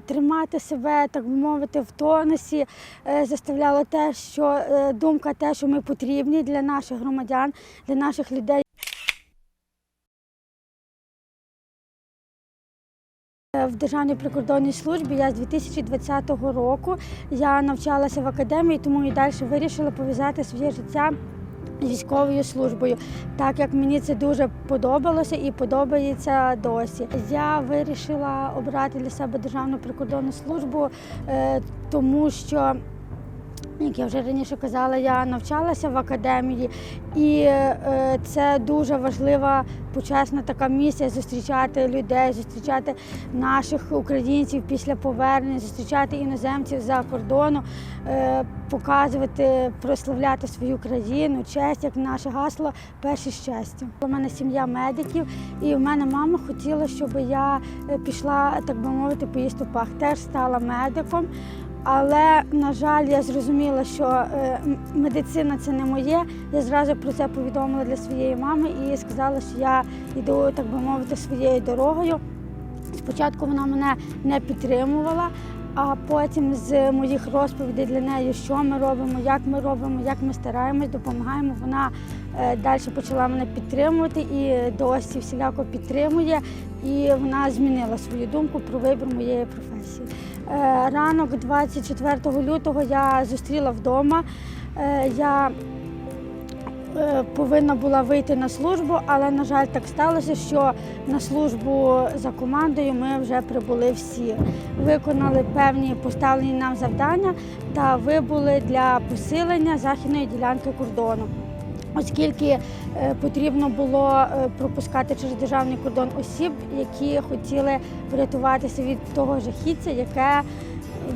тримати себе, так би мовити, в тонусі, е, заставляло те, що е, думка, те, що ми потрібні для наших громадян, для наших людей. Е, В Державній прикордонній службі я з 2020 року я навчалася в академії, тому і далі вирішила пов'язати своє життя військовою службою, так як мені це дуже подобалося і подобається досі. Я вирішила обрати для себе Державну прикордонну службу, е, тому що. Як я вже раніше казала, я навчалася в академії, і е, це дуже важлива почесна така місія зустрічати людей, зустрічати наших українців після повернення, зустрічати іноземців за кордону, е, показувати, прославляти свою країну, честь, як наше гасло перші щастя. У мене сім'я медиків, і в мене мама хотіла, щоб я е, пішла, так би мовити, по її стопах. Теж стала медиком. Але, на жаль, я зрозуміла, що е, медицина це не моє. Я зразу про це повідомила для своєї мами і сказала, що я йду, так би мовити, своєю дорогою. Спочатку вона мене не підтримувала, а потім з моїх розповідей для неї, що ми робимо, як ми робимо, як ми стараємось, допомагаємо. Вона е, далі почала мене підтримувати і досі всіляко підтримує. І вона змінила свою думку про вибір моєї професії. Е, Ранок 24 лютого я зустріла вдома. Е, Я повинна була вийти на службу, але, на жаль, так сталося, що на службу за командою ми вже прибули всі. Виконали певні поставлені нам завдання та вибули для посилення західної ділянки кордону. Оскільки е, потрібно було е, пропускати через державний кордон осіб, які хотіли врятуватися від того жахіття, яке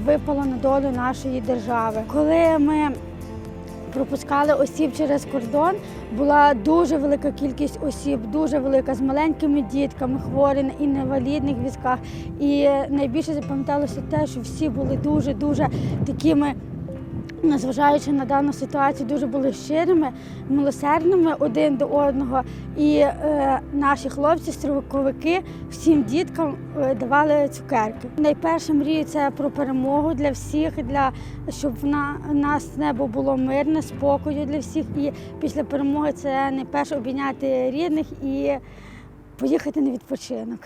випало на долю нашої держави. Коли ми пропускали осіб через кордон, була дуже велика кількість осіб, дуже велика з маленькими дітками, хворі на інвалідних візках. І найбільше запам'яталося те, що всі були дуже дуже такими незважаючи на дану ситуацію, дуже були щирими, милосердними один до одного. І е, наші хлопці, строковики, всім діткам е, давали цукерки. Найперше мрію це про перемогу для всіх, для щоб в на нас небо було мирне, спокою для всіх. І після перемоги це найперше обійняти рідних і поїхати на відпочинок.